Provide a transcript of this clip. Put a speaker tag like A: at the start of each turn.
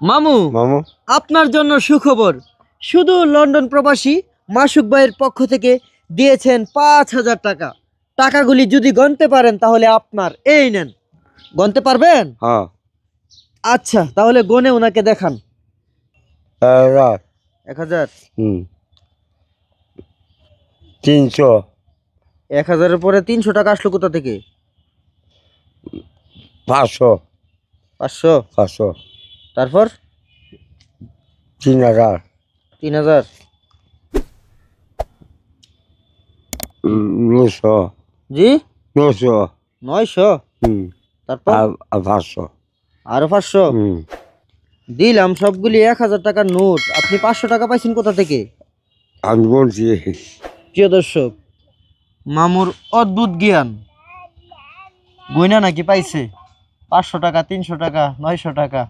A: মামু
B: মামু?
A: আপনার জন্য সুখবর। শুধু লন্ডন প্রবাসী মাসুক ভাইয়ের পক্ষ থেকে দিয়েছেন পাঁচ হাজার টাকা। টাকাগুলি যদি গণতে পারেন তাহলে আপনার এই নেন। গণতে পারবেন?
B: হ্যাঁ।
A: আচ্ছা তাহলে গনে ওনাকে দেখান। এক হাজার?
B: হুম। তিনশো।
A: এক হাজারের পরে তিনশো টাকা আসলো কোথা থেকে?
B: পাঁচশো।
A: পাঁচশো?
B: পাঁচশো।
A: তারপর?
B: তিন হাজার।
A: তিন হাজার।
B: নশো
A: জি?
B: নশো
A: নয়শো?
B: হুম।
A: তারপর?
B: পাঁচশো।
A: আরও পাঁচশো? দিলাম সবগুলি এক হাজার টাকার নোট। আপনি পাঁচশো টাকা পাইছেন কোথা থেকে?
B: আমি বলছি।
A: প্রিয় দর্শক মামুর অদ্ভুত জ্ঞান। গয়না নাকি পাইছে? পাঁচশো টাকা তিনশো টাকা নয়শো টাকা।